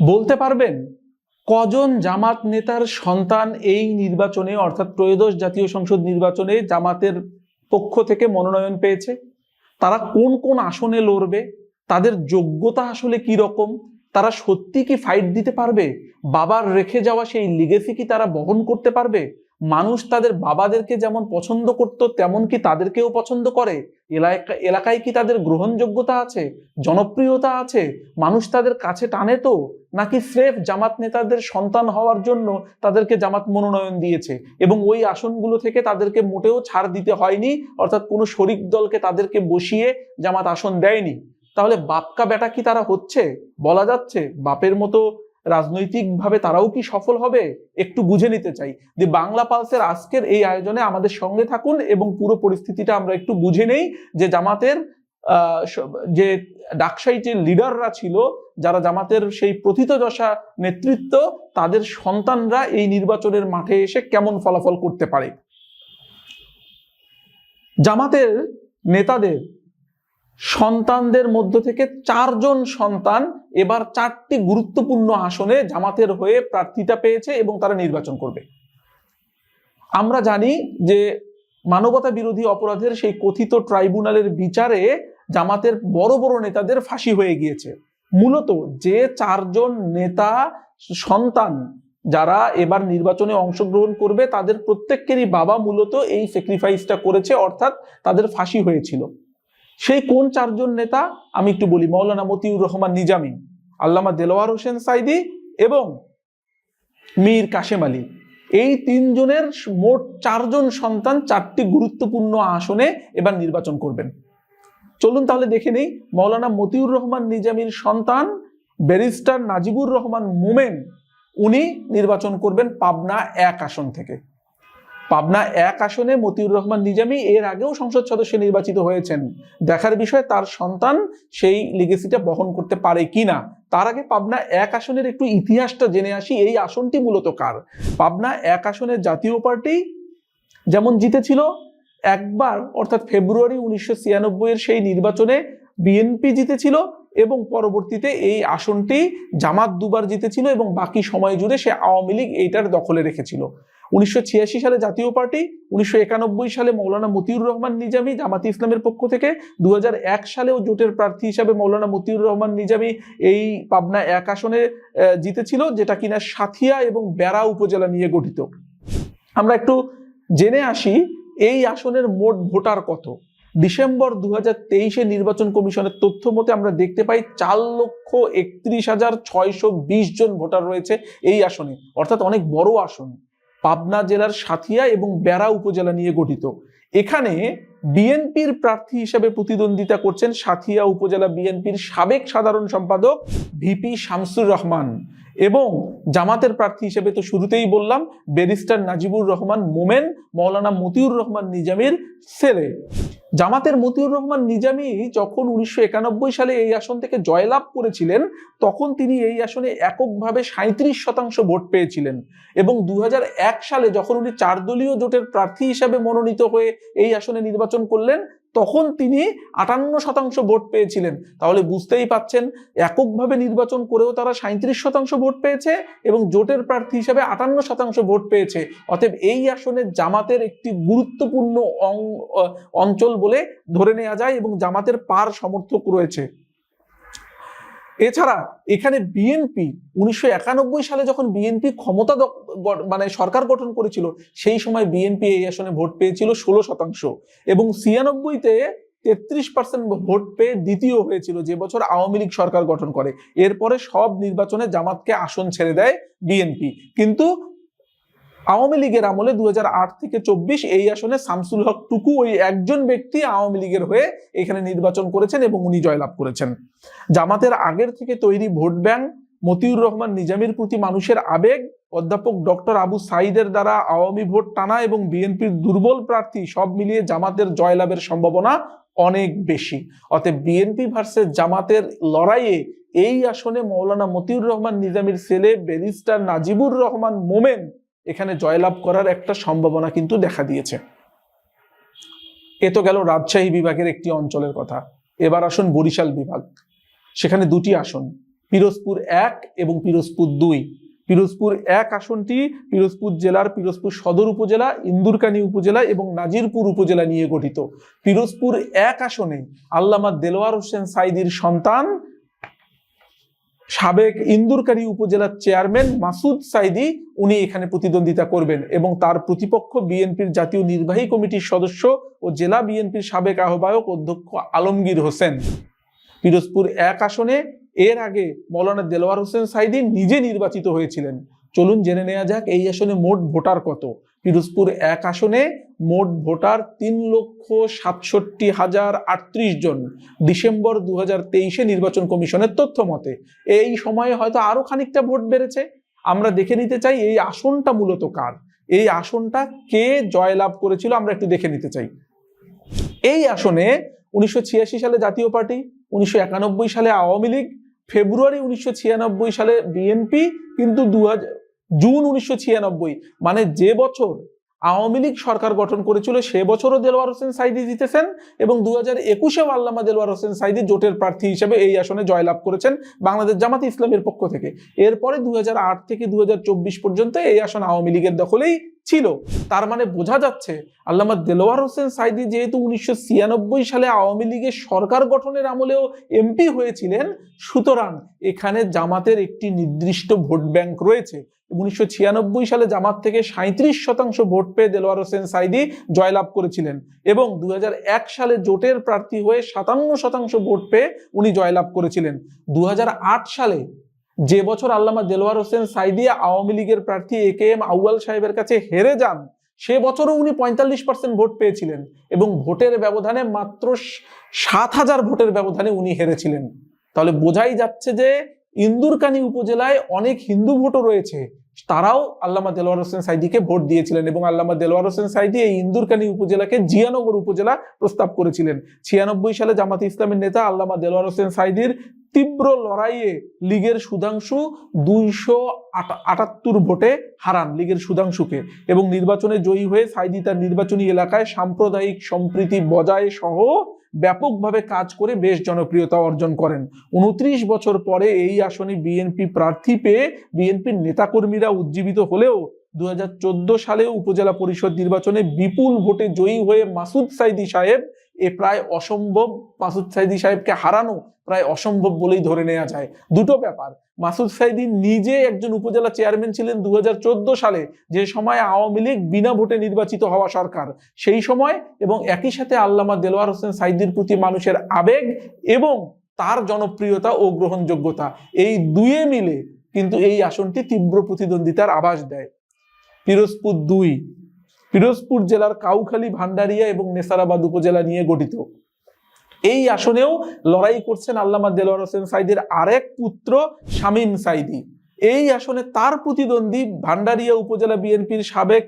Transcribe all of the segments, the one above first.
বলতে পারবেন, কজন জামাত নেতার সন্তান এই নির্বাচনে, অর্থাৎ ত্রয়োদশ জাতীয় সংসদ নির্বাচনে জামাতের পক্ষ থেকে মনোনয়ন পেয়েছে? তারা কোন কোন আসনে লড়বে? তাদের যোগ্যতা আসলে কি রকম? তারা সত্যি কি ফাইট দিতে পারবে? বাবার রেখে যাওয়া সেই লিগেসি কি তারা বহন করতে পারবে? মানুষ তাদের বাবাদেরকে যেমন পছন্দ করত, তেমন কি তাদেরকেও পছন্দ করে? এলাকা, এলাকায় কি তাদের গ্রহণযোগ্যতা আছে? জনপ্রিয়তা আছে? মানুষ তাদের কাছে টানে তো? নাকি স্রেফ জামাত নেতাদের সন্তান হওয়ার জন্য তাদেরকে জামাত মনোনয়ন দিয়েছে? এবং ওই আসনগুলো থেকে তাদেরকে মোটেও ছাড় দিতে হয়নি, অর্থাৎ কোনো শরিক দলকে তাদেরকে বসিয়ে জামাত আসন দেয়নি? তাহলে বাপকা বেটা কি তারা হচ্ছে? বলা যাচ্ছে, বাপের মতো রাজনৈতিকভাবে তারাও কি সফল হবে? একটু বুঝে নিতে চাই। যে বাংলা পালসের আজকের এই আয়োজনে আমাদের সঙ্গে থাকুন এবং পুরো পরিস্থিতিটা আমরা একটু বুঝে নেই যে জামাতের যে ডাকসাই যে লিডাররা ছিল, যারা জামাতের সেই প্রথিতযশা নেতৃত্ব, তাদের সন্তানরা এই নির্বাচনের মাঠে এসে কেমন ফলাফল করতে পারে? জামাতের নেতাদের সন্তানদের মধ্য থেকে চারজন সন্তান এবার চারটি গুরুত্বপূর্ণ আসনে জামাতের হয়ে প্রার্থিতা পেয়েছে এবং তারা নির্বাচন করবে। আমরা জানি যে মানবতা বিরোধী অপরাধের সেই কথিত ট্রাইব্যুনালের বিচারে জামাতের বড় বড় নেতাদের ফাঁসি হয়ে গিয়েছে। মূলত যে চারজন নেতা সন্তান যারা এবার নির্বাচনে অংশগ্রহণ করবে, তাদের প্রত্যেকেরই বাবা মূলত এই স্যাক্রিফাইসটা করেছে, অর্থাৎ তাদের ফাঁসি হয়েছিল। সেই কোন চারজন নেতা? আমি একটু বলি, মৌলানা মতিউর রহমান নিজামী, আল্লামা দেলোয়ার হোসেন সাইদি এবং মীর কাশেম আলী। এই তিনজনের মোট চারজন সন্তান চারটি গুরুত্বপূর্ণ আসনে এবার নির্বাচন করবেন। চলুন তাহলে দেখে নেই, মৌলানা মতিউর রহমান নিজামীর সন্তান, ব্যারিস্টার নাজিবুর রহমান মোমেন, উনি নির্বাচন করবেন পাবনা এক আসন থেকে। পাবনা এক আসনে মতিউর রহমান নিজামী এর আগেও সংসদ সদস্য নির্বাচিত হয়েছেন। দেখার বিষয়, তার সন্তান সেই লিগেসিটা বহন করতে পারে কিনা? তার আগে পাবনা এক আসনের একটু ইতিহাসটা জেনে আসি, এই আসনটি মূলত কার? পাবনা এক আসনের জাতীয় পার্টি যেমন জিতেছিল, একবার অর্থাৎ ফেব্রুয়ারি উনিশশো ছিয়ানব্বই এর সেই নির্বাচনে বিএনপি জিতেছিল এবং পরবর্তীতে এই আসনটি জামাত দুবার জিতেছিল এবং বাকি সময় জুড়ে সে আওয়ামী লীগ এইটার দখলে রেখেছিল। উনিশশো ছিয়াশি সালে জাতীয় পার্টি, উনিশশো একানব্বই সালে মৌলানা মতিউর রহমান নিজামী, জামাতি ইসলামের পক্ষ থেকে দু হাজার এক সালেও জোটের প্রার্থী হিসাবে মৌলানা মতিউর রহমান নিজামী এই পাবনা এক আসনে জিতেছিল, যেটা কিনা সাথিয়া এবং বেড়া উপজেলা নিয়ে গঠিত। আমরা একটু জেনে আসি, এই আসনের মোট ভোটার কত? ডিসেম্বর দু হাজার নির্বাচন কমিশনের তথ্য মতে আমরা দেখতে পাই, চার লক্ষ একত্রিশ হাজার ছয়শো জন ভোটার রয়েছে এই আসনে, অর্থাৎ অনেক বড় আসন। পাবনা জেলার সাথিয়া এবং বেড়া উপজেলা নিয়ে গঠিত। এখানে বিএনপির প্রার্থী হিসেবে প্রতিদ্বন্দ্বিতা করছেন সাথিয়া উপজেলা বিএনপির সাবেক সাধারণ সম্পাদক ভিপি শামসুর রহমান এবং জামাতের প্রার্থী হিসেবে তো শুরুতেই বললাম, ব্যারিস্টার নাজিবুর রহমান মোমেন, মৌলানা মতিউর রহমান নিজামের ছেলে। জামাতের মতিউর রহমান নিজামী যখন উনিশশো একানব্বই সালে এই আসন থেকে জয়লাভ করেছিলেন, তখন তিনি এই আসনে এককভাবে সাঁত্রিশ শতাংশ ভোট পেয়েছিলেন এবং দু হাজার এক সালে যখন উনি চারদলীয় জোটের প্রার্থী হিসাবে মনোনীত হয়ে এই আসনে নির্বাচন করলেন তখন তিনি আটান্ন শতাংশ ভোট পেয়েছিলেন। তাহলে বুঝতেই পাচ্ছেন, এককভাবে নির্বাচন করেও তারা সাঁত্রিশ শতাংশ ভোট পেয়েছে এবং জোটের প্রার্থী হিসাবে আটান্ন শতাংশ ভোট পেয়েছে। অতএব এই আসনে জামাতের একটি গুরুত্বপূর্ণ অঞ্চল বলে ধরে নেওয়া যায় এবং জামাতের পার সমর্থক রয়েছে। এছাড়া এখানে বিএনপি উনিশশো একানব্বই সালে যখন বিএনপি ক্ষমতা মানে সরকার গঠন করেছিল, সেই সময় বিএনপি এই আসনে ভোট পেয়েছিল ষোলো শতাংশ এবং ছিয়ানব্বইতে তেত্রিশ পার্সেন্ট ভোট পেয়ে দ্বিতীয় হয়েছিল, যে বছর আওয়ামী লীগ সরকার গঠন করে। এরপরে সব নির্বাচনে জামাতকে আসন ছেড়ে দেয় বিএনপি কিন্তু আওয়ামী লীগের আমলে দু হাজার আট থেকে চব্বিশ এই আসনে শামসুল হক টুকু ওই একজন ব্যক্তি আওয়ামী লীগের হয়ে এখানে নির্বাচন করেছেন এবং উনি জয়লাভ করেছেন। জামাতের আগের থেকে তৈরি ভোট ব্যাংক, মতিউর রহমান নিজামীর প্রতি মানুষের আবেগ, অধ্যাপক ডক্টর আবু সাইদের দ্বারা আওয়ামী ভোট টানা এবং বিএনপির দুর্বল প্রার্থী সব মিলিয়ে জামাতের জয়লাভের সম্ভাবনা অনেক বেশি। অতএব বিএনপি ভার্সেস জামাতের লড়াইয়ে এই আসনে মৌলানা মতিউর রহমান নিজামীর ছেলে ব্যারিস্টার নাজিবুর রহমান মোমেন এখানে জয়লাভ করার একটা সম্ভাবনা কিন্তু দেখা দিয়েছে। এ তো গেল রাজশাহী বিভাগের একটি অঞ্চলের কথা। এবার আসুন বরিশাল বিভাগ। সেখানে দুটি আসন, পিরোজপুর এক এবং পিরোজপুর দুই। পিরোজপুর এক আসনটি পিরোজপুর জেলার পিরোজপুর সদর উপজেলা, ইন্দুরকানী উপজেলা এবং নাজিরপুর উপজেলা নিয়ে গঠিত। পিরোজপুর এক আসনে আল্লামা দেলোয়ার হোসেন সাইদির সন্তান সাবেক ইন্দুরকারী উপজেলার চেয়ারম্যান মাসুদ সাইদি, উনি এখানে প্রতিদ্বন্দ্বিতা করবেন এবং তার প্রতিপক্ষ বিএনপির জাতীয় নির্বাহী কমিটির সদস্য ও জেলা বিএনপির সাবেক আহ্বায়ক অধ্যক্ষ আলমগীর হোসেন। পিরোজপুর এক আসনে, এর আগে মৌলানা দেলোয়ার হোসেন সাইদি নিজে নির্বাচিত হয়েছিলেন। চলুন জেনে নেওয়া যাক, এই আসনে মোট ভোটার কত? পিরোজপুর এক আসনে মোট ভোটার তিন লক্ষ সাতষট্টি হাজার আটত্রিশ জন। ডিসেম্বর দু হাজার তেইশে নির্বাচন কমিশনের তথ্য মতে, এই সময়ে হয়তো আরও খানিকটা ভোট বেড়েছে। আমরা দেখে নিতে চাই, এই আসনটা মূলত কার? এই আসনটা কে জয়লাভ করেছিল আমরা একটু দেখে নিতে চাই। এই আসনে উনিশশো ছিয়াশি সালে জাতীয় পার্টি, উনিশশো একানব্বই সালে আওয়ামী লীগ, ফেব্রুয়ারি উনিশশো ছিয়ানব্বই সালে বিএনপি, কিন্তু দু হাজার জুন উনিশশো ছিয়ানব্বই মানে যে বছর আওয়ামী লীগ সরকার গঠন করেছিল, সে বছরও দেলোয়ার হোসেন সাইদি জিতেছেন এবং দু হাজার একুশেও আল্লামা দেলোয়ার হোসেন সাইদি জোটের প্রার্থী হিসেবে এই আসনে জয়লাভ করেছেন বাংলাদেশ জামাত ইসলামের পক্ষ থেকে। এরপরে দুই হাজার আট থেকে দুহাজার চব্বিশ পর্যন্ত এই আসন আওয়ামী লীগের দখলেই ছিল। তার মানে বোঝা যাচ্ছে আল্লামা দেলোয়ার হোসেন সাইদি যেহেতু উনিশশো ছিয়ানব্বই সালে আওয়ামী লীগের সরকার গঠনের আমলেও এমপি হয়েছিলেন, সুতরাং এখানে জামাতের একটি নির্দিষ্ট ভোট ব্যাংক রয়েছে। উনিশশো ছিয়ানব্বই সালে জামাত থেকে সাঁত্রিশ শতাংশ ভোট পেয়ে দেলোয়ার হোসেন সাইদি জয়লাভ করেছিলেন এবং দু হাজার এক সালে জোটের প্রার্থী হয়ে সাতান্ন শতাংশ ভোট পেয়ে উনি জয়লাভ করেছিলেন। দু হাজার আট সালে যে বছর আল্লামা দেলোয়ার হোসেন সাইদি আওয়ামী লীগের প্রার্থী এ কে এম আউয়াল সাহেবের কাছে হেরে যান, সে বছরও উনি পঁয়তাল্লিশ পার্সেন্ট ভোট পেয়েছিলেন এবং ভোটের ব্যবধানে মাত্র সাত হাজার ভোটের ব্যবধানে উনি হেরেছিলেন। তাহলে বোঝাই যাচ্ছে যে ইন্দুরকানি উপজেলায় অনেক হিন্দু ভোটও রয়েছে তারাও আল্লামা দেলোয়ার হোসেন সাইদিকে ভোট দিয়েছিলেন এবং আল্লামা দেলোয়ার হোসেন সাইদি এই ইন্দুরকানী উপজেলাকে জিয়ানগর উপজেলা প্রস্তাব করেছিলেন। ছিয়ানব্বই সালে জামাত ইসলামের নেতা আল্লামা দেলোয়ার হোসেন সাইদির তীব্র লড়াইয়ে লীগের সুধাংশু দুইশো আটাত্তর ভোটে হারান লীগের সুধাংশুকে এবং নির্বাচনে জয়ী হয়ে সাইদি তার নির্বাচনী এলাকায় সাম্প্রদায়িক সম্প্রীতি বজায় সহ ব্যাপকভাবে কাজ করে বেশ জনপ্রিয়তা অর্জন করেন। উনত্রিশ বছর পরে এই আসনে বিএনপি প্রার্থী পেয়ে বিএনপির নেতাকর্মীরা উজ্জীবিত হলেও দুই হাজার চোদ্দ সালে উপজেলা পরিষদ নির্বাচনে বিপুল ভোটে জয়ী হয়ে মাসুদ সাইদি সাহেব এ প্রায় অসম্ভব, মাসুদ সাইদি সাহেবকে হারানো প্রায় অসম্ভব বলেই ধরে নেওয়া যায়। দুটো ব্যাপার, মাসুদ সাইদি নিজে একজন উপজেলা চেয়ারম্যান ছিলেন দু হাজার চোদ্দ সালে, যে সময় আওয়ামী লীগ বিনা ভোটে নির্বাচিত হওয়া সরকার। সেই সময় এবং একই সাথে আল্লামা দেলোয়ার হোসেন সাইদির প্রতি মানুষের আবেগ এবং তার জনপ্রিয়তা ও গ্রহণযোগ্যতা, এই দুয়ে মিলে কিন্তু এই আসনটি তীব্র প্রতিদ্বন্দ্বিতার আভাস দেয়। পিরোজপুর দুই, পিরোজপুর জেলার কাউখালী, ভান্ডারিয়া এবং নেসারাবাদ উপজেলা নিয়ে গঠিত। এই আসনেও লড়াই করছেন আল্লামা দেলোয়ার হোসেন সাইদের আরেক পুত্র শামীম সাইদি। এই আসনে তার প্রতিদ্বন্দ্বী ভান্ডারিয়া উপজেলা বিএনপির সাবেক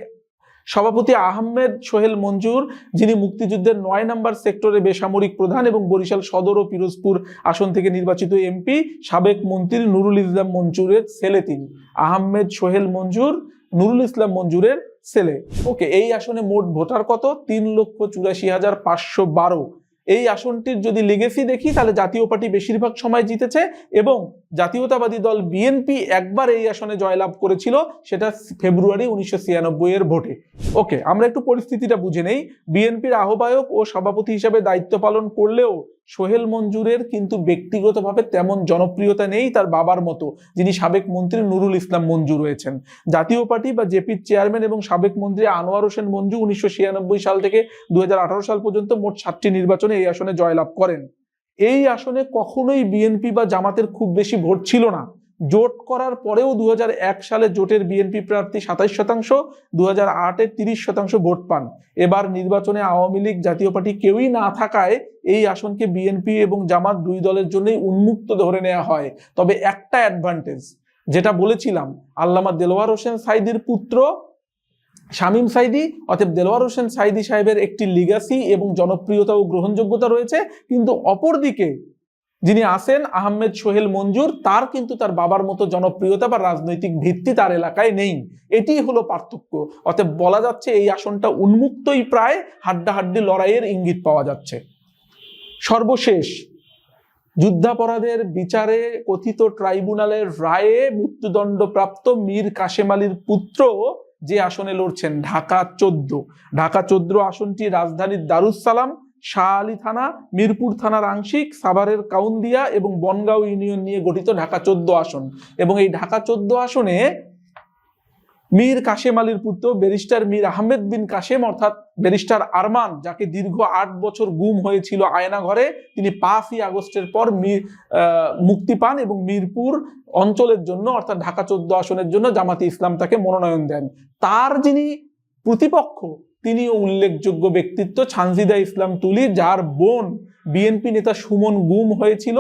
সভাপতি আহমেদ সোহেল মঞ্জুর, যিনি মুক্তিযুদ্ধের নয় নম্বর সেক্টরে বেসামরিক প্রধান এবং বরিশাল সদর ও পিরোজপুর আসন থেকে নির্বাচিত এমপি, সাবেক মন্ত্রী নুরুল ইসলাম মঞ্জুরের ছেলে তিনি। আহমেদ সোহেল মঞ্জুর নুরুল ইসলাম মঞ্জুরের ছেলে। ওকে, এই আসনে মোট ভোটার কত? তিন লক্ষ চুরাশি হাজার পাঁচশো বারো। এই আসনটির যদি লিগেসি দেখি, তাহলে জাতীয় পার্টি বেশিরভাগ সময় জিতেছে এবং জাতীয়তাবাদী দল বিএনপি একবার এই আসনে জয়লাভ করেছিল, সেটা ফেব্রুয়ারি উনিশশো ছিয়ানব্বই এর ভোটে। ওকে, আমরা একটু পরিস্থিতিটা বুঝে নেই। বিএনপির আহ্বায়ক ও সভাপতি হিসেবে দায়িত্ব পালন করলেও সোহেল মঞ্জুরের কিন্তু ব্যক্তিগতভাবে তেমন জনপ্রিয়তা নেই তার বাবার মতো, যিনি সাবেক মন্ত্রী নুরুল ইসলাম মঞ্জু রয়েছেন। জাতীয় পার্টি বা জেপির চেয়ারম্যান এবং সাবেক মন্ত্রী আনোয়ার হোসেন মঞ্জু উনিশশো ছিয়ানব্বই সাল থেকে দু হাজার আঠারো সাল পর্যন্ত মোট সাতটি নির্বাচনে এই আসনে জয়লাভ করেন। এই আসনে কখনোই বিএনপি বা জামাতের খুব বেশি ভোট ছিল না। জোট করার পরেও দু হাজার এক সালে জোটের বিএনপি প্রার্থী সাতাইশ শতাংশ দু হাজার আটে তিরিশ শতাংশ ভোট পান। এবার নির্বাচনে আওয়ামী লীগ জাতীয় পার্টি কেউই না থাকায় এই আসনকে বিএনপি এবং জামাত দুই দলের জন্যই উন্মুক্ত ধরে নেওয়া হয়। তবে একটা অ্যাডভান্টেজ যেটা বলেছিলাম, আল্লামা দেলোয়ার হোসেন সাইদির পুত্র শামীম সাইদি, অতএব দেলোয়ার হোসেন সাইদি সাহেবের একটি লিগাসি এবং জনপ্রিয়তা ও গ্রহণযোগ্যতা রয়েছে। কিন্তু অপরদিকে যিনি আসেন আহমেদ সোহেল মঞ্জুর, তার কিন্তু তার বাবার মতো জনপ্রিয়তা বা রাজনৈতিক ভিত্তি তার এলাকায় নেই। এটি হলো পার্থক্য। অতএব বলা যাচ্ছে এই আসনটা উন্মুক্তই প্রায় হাড্ডাহাড্ডি লড়াইয়ের ইঙ্গিত পাওয়া যাচ্ছে। সর্বশেষ, যুদ্ধাপরাধের বিচারে কথিত ট্রাইব্যুনালের রায়ে মৃত্যুদণ্ডপ্রাপ্ত মীর কাশেম আলীর পুত্র যে আসনে লড়ছেন ঢাকা চোদ্দ। ঢাকা চোদ্দ আসনটি রাজধানীর দারুসালাম শাহ আলী থানা, মিরপুর থানার আংশিক, সাভারের কাউন্দিয়া এবং বনগাঁও ইউনিয়ন নিয়ে গঠিত ঢাকা চোদ্দ আসন। এবং এই ঢাকা চোদ্দ আসনে মীর কাশেম আলীর পুত্র ব্যারিস্টার মীর আহমেদ বিন কাশেম, অর্থাৎ ব্যারিস্টার আরমান, যাকে দীর্ঘ আট বছর গুম হয়েছিল আয়না ঘরে তিনি পাঁচই আগস্টের পর মীর মুক্তি পান এবং মিরপুর অঞ্চলের জন্য, অর্থাৎ ঢাকা চোদ্দ আসনের জন্য জামাতি ইসলাম তাকে মনোনয়ন দেন। তার যিনি প্রতিপক্ষ, তিনিও উল্লেখযোগ্য ব্যক্তিত্ব ছানজিদা ইসলাম তুলি, যার বোন বিএনপি নেতা সুমন গুম হয়েছিল।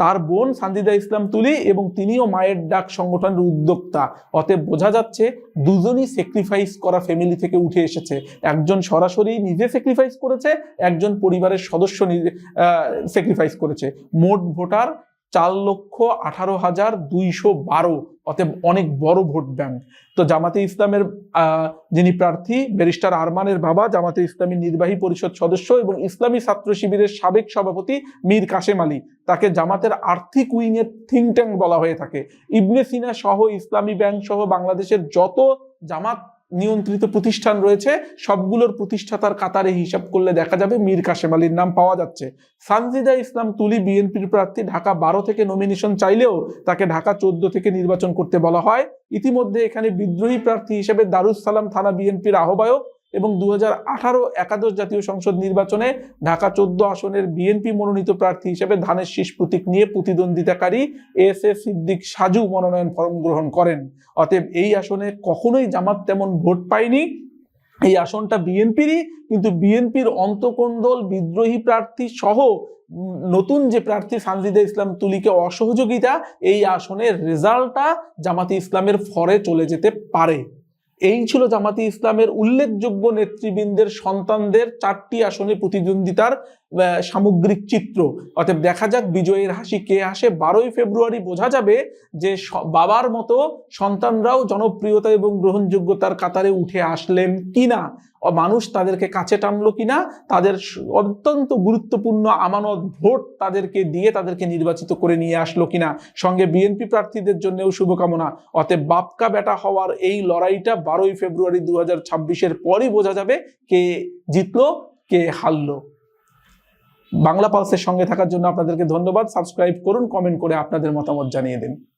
তার বোন সান্দিদা ইসলাম তুলি এবং তিনিও মায়ের ডাক সংগঠনের উদ্যোক্তা। অতএব বোঝা যাচ্ছে দুজনই স্যাক্রিফাইস করা ফ্যামিলি থেকে উঠে এসেছে। একজন সরাসরি নিজে স্যাক্রিফাইস করেছে, একজন পরিবারের সদস্য নিজে স্যাক্রিফাইস করেছে। মোট ভোটার চার লক্ষ আঠারো হাজার দুইশো বারো অতএব অনেক বড় ভোট ব্যাংক। তো জামাতে ইসলামের যিনি প্রার্থী, ব্যারিস্টার আরমানের বাবা, জামাতে ইসলামী নির্বাহী পরিষদ সদস্য এবং ইসলামী ছাত্র শিবিরের সাবেক সভাপতি মীর কাশেম আলী, তাকে জামাতের আর্থিক উইংয়ের থিঙ্ক ট্যাঙ্ক বলা হয়ে থাকে। ইবনে সিনা সহ ইসলামী ব্যাংক সহ বাংলাদেশের যত জামাত নিয়ন্ত্রিত প্রতিষ্ঠান রয়েছে, সবগুলোর প্রতিষ্ঠাতার কাতারে হিসাব করলে দেখা যাবে মীর কাশেম আলীর নাম পাওয়া যাচ্ছে। সানজিদা ইসলাম তুলি বিএনপির প্রার্থী, ঢাকা বারো থেকে নমিনেশন চাইলেও তাকে ঢাকা চোদ্দ থেকে নির্বাচন করতে বলা হয়। ইতিমধ্যে এখানে বিদ্রোহী প্রার্থী হিসেবে দারুস সালাম থানা বিএনপির আহ্বায়ক এবং দু হাজার আঠারো একাদশ জাতীয় সংসদ নির্বাচনে ঢাকা চোদ্দ আসনের বিএনপি মনোনীত প্রার্থী হিসেবে ধানের শীষ প্রতীক নিয়ে প্রতিদ্বন্দ্বিতাকারী এস এ সিদ্দিক সাজু মনোনয়ন ফরম গ্রহণ করেন। অতএব এই আসনে কখনোই জামাত তেমন ভোট পায়নি। এই আসনটা বিএনপিরই, কিন্তু বিএনপির অন্তকোন্দল বিদ্রোহী প্রার্থী সহ নতুন যে প্রার্থী সানজিদা ইসলাম তুলিকে অসহযোগিতা, এই আসনের রেজাল্টটা জামাতি ইসলামের ফরে চলে যেতে পারে। এই ছিল জামাতি ইসলামের উল্লেখযোগ্য নেতৃবৃন্দের সন্তানদের চারটি আসনে প্রতিদ্বন্দ্বিতার সামগ্রিক চিত্র। অতএব দেখা যাক বিজয়ের হাসি কে আসে। বারোই ফেব্রুয়ারি বোঝা যাবে যে বাবার মতো সন্তানরাও জনপ্রিয়তা এবং গ্রহণযোগ্যতার কাতারে উঠে আসলেন কিনা? মানুষ তাদেরকে কাছে টানলো কিনা? তাদের অত্যন্ত গুরুত্বপূর্ণ আমানত ভোট তাদেরকে দিয়ে তাদেরকে নির্বাচিত করে নিয়ে আসলো কিনা? সঙ্গে বিএনপি প্রার্থীদের জন্যও শুভকামনা। অতএব বাপকা বেটা হওয়ার এই লড়াইটা বারোই ফেব্রুয়ারি দু হাজার ছাব্বিশের পরই বোঝা যাবে কে জিতলো, কে হারলো। বাংলা পালসের সঙ্গে থাকার জন্য আপনাদেরকে ধন্যবাদ। সাবস্ক্রাইব করুন কমেন্ট করে আপনাদের মতামত জানিয়ে দিন।